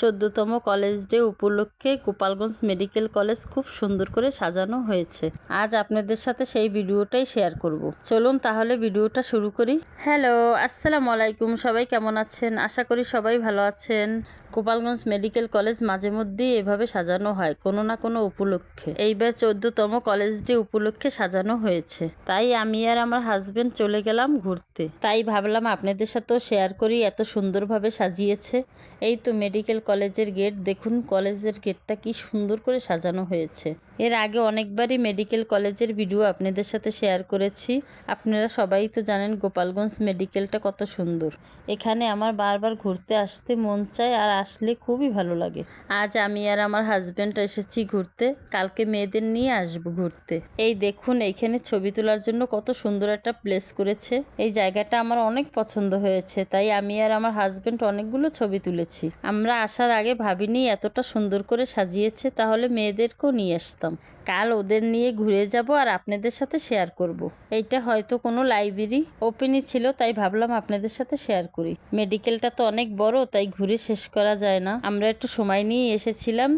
চোদ্দতম college day উপলক্ষে Gopalganj medical college খুব সুন্দর করে সাজানো হয়েছে। আজ আপনাদের সাথে সেই ভিডিওটাই শেয়ার করব। চলুন তাহলে ভিডিওটা শুরু করি। হ্যালো, আসসালামু আলাইকুম। সবাই কেমন আছেন? আশা করি সবাই ভালো আছেন। গোপালগঞ্জ মেডিকেল কলেজ মাঝে মধ্যেই এভাবে সাজানো হয়, কোনো না কোনো উপলক্ষে। এইবার চোদ্দতম কলেজ ডে উপলক্ষে সাজানো হয়েছে। তাই আমি আর আমার হাজবেন্ড চলে গেলাম ঘুরতে। তাই ভাবলাম আপনাদের সাথেও শেয়ার করি, এত সুন্দরভাবে সাজিয়েছে। এই তো মেডিকেল কলেজের গেট, দেখুন কলেজের গেটটা কি সুন্দর করে সাজানো হয়েছে। এর আগে অনেকবারই মেডিকেল কলেজের ভিডিও আপনাদের সাথে শেয়ার করেছি। আপনারা সবাই তো জানেন গোপালগঞ্জ মেডিকেলটা কত সুন্দর। এখানে আমার বারবার ঘুরতে আসতে মন চায় আর আসলে খুবই ভালো লাগে। আজ আমি আর আমার হাজব্যান্ড এসেছি ঘুরতে। কালকে মেয়েদের নিয়ে আসব ঘুরতে। এই দেখুন, এইখানে ছবি তোলার জন্য কত সুন্দর একটা প্লেস করেছে। এই জায়গাটা আমার অনেক পছন্দ হয়েছে, তাই আমি আর আমার হাজব্যান্ড অনেকগুলো ছবি তুলেছি। আমরা আসার আগে ভাবিনি এতটা সুন্দর করে সাজিয়েছে, তাহলে মেয়েদেরকেও নিয়ে আসতাম। কাল ওদের নিয়ে ঘুরে যাব আর আপনাদের সাথে শেয়ার করব। এইটা হয়তো কোনো লাইব্রেরি ওপেনই ছিল, তাই ভাবলাম আপনাদের সাথে শেয়ার করি। মেডিকেলটা তো অনেক বড়, তাই ঘুরে শেষ করা যায় না। আমরা একটু সময় নিয়ে এসেছিলাম,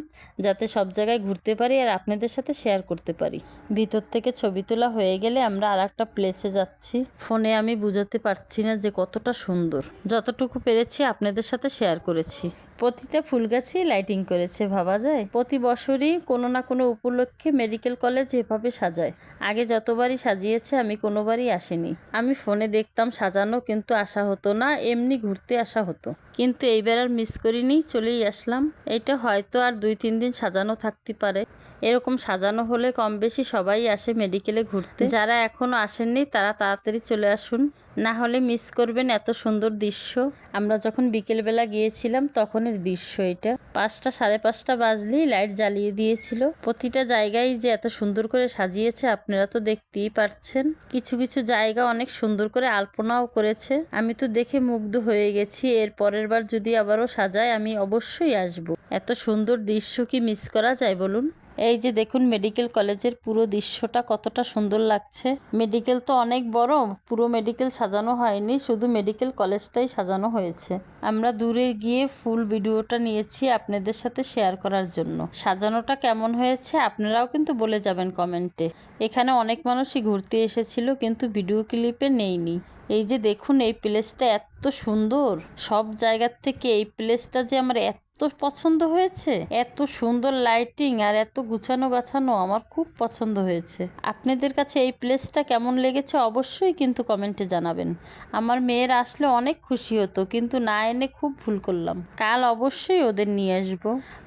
যাতে সব জায়গায় ঘুরতে পারি আর আপনাদের সাথে শেয়ার করতে পারি। ভিতর থেকে ছবি তোলা হয়ে গেলে আমরা আর একটা প্লেসে যাচ্ছি। ফোনে আমি বুঝাতে পারছি না যে কতটা সুন্দর। যতটুকু পেরেছি আপনাদের সাথে শেয়ার করেছি। প্রতিটা ফুল গাছেই লাইটিং করেছে, ভাবা যায়। প্রতি বছরই কোনো না কোনো উপলক্ষে মেডিকেল কলেজ এভাবে সাজায়। আগে যতবারই সাজিয়েছে, আমি কোনোবারই আসিনি। আমি ফোনে দেখতাম সাজানো, কিন্তু আসা হতো না, এমনি ঘুরতে আসা হতো। কিন্তু এইবার আর মিস করিনি, চলেই আসলাম। এটা হয়তো আর দুই তিন দিন সাজানো থাকতে পারে। এরকম সাজানো হলে কম বেশি সবাই আসে মেডিকেলে ঘুরতে। যারা এখনও আসেননি, তারা তাড়াতাড়ি চলে আসুন। না হলে মিস করবেন এত সুন্দর দৃশ্য। আমরা যখন বিকেলবেলা গিয়েছিলাম, তখনের দৃশ্য এটা। পাঁচটা সাড়ে পাঁচটা বাজলেই লাইট জ্বালিয়ে দিয়েছিল। প্রতিটা জায়গায় যে এত সুন্দর করে সাজিয়েছে, আপনারা তো দেখতেই পারছেন। কিছু কিছু জায়গা অনেক সুন্দর করে আলপনাও করেছে। আমি তো দেখে মুগ্ধ হয়ে গেছি। এর পরের বার যদি আবারও সাজায়, আমি অবশ্যই আসব। এত সুন্দর দৃশ্য কি মিস করা যায় বলুন? এই যে দেখুন মেডিকেল কলেজের পুরো দৃশ্যটা কতটা সুন্দর লাগছে। মেডিকেল তো অনেক বড়, পুরো মেডিকেল সাজানো হয়নি, শুধু মেডিকেল কলেজটাই সাজানো হয়েছে। আমরা দূরে গিয়ে ফুল ভিডিওটা নিয়েছি আপনাদের সাথে শেয়ার করার জন্য। সাজানোটা কেমন হয়েছে আপনারাও কিন্তু বলে যাবেন কমেন্টে এখানে অনেক মানুষই ঘুরতে এসেছিল, কিন্তু ভিডিও ক্লিপে নেইনি। এই যে দেখুন, এই প্লেসটা এত সুন্দর। সব জায়গার থেকে এই প্লেসটা যে আমার এত পছন্দ হয়েছে? এত সুন্দর লাইটিং আর এত গুছানো গাছানো আমার খুব পছন্দ হয়েছে। আপনাদের কাছে এই প্লেসটা কেমন লেগেছে অবশ্যই কিন্তু কমেন্টে জানাবেন। আমার মেয়ের আসলে অনেক খুশি হতো, কিন্তু না এনে খুব ভুল করলাম। কাল অবশ্যই ওদের নিয়ে আসব।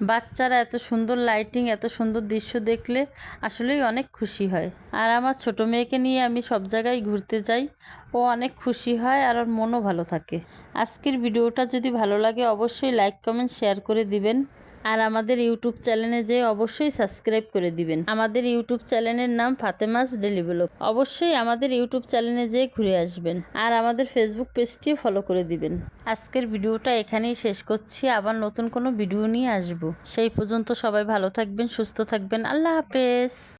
বাচ্চারা এত সুন্দর লাইটিং এত সুন্দর দৃশ্য দেখলে আসলেই অনেক খুশি হয়। আর আমার ছোট মেয়েকে নিয়ে আমি সব জায়গায় ঘুরতে যাই। ও অনেক খুশি হয় আর ওর মনও ভালো থাকে। আজকের ভিডিওটা যদি ভালো লাগে, অবশ্যই লাইক কমেন্ট শেয়ার করে দিবেন। আর আমাদের ইউটিউব চ্যানেলে যে অবশ্যই সাবস্ক্রাইব করে দিবেন। আমাদের ইউটিউব চ্যানেলের নাম ফাতেমাস ডেলি ব্লগ। অবশ্যই আমাদের ইউটিউব চ্যানেলে যেয়ে ঘুরে আসবেন। আর আমাদের ফেসবুক পেজটিও ফলো করে দিবেন। আজকের ভিডিওটা এখানেই শেষ করছি। আবার নতুন কোনো ভিডিও নিয়ে আসব। সেই পর্যন্ত সবাই ভালো থাকবেন, সুস্থ থাকবেন। আল্লাহ হাফেজ।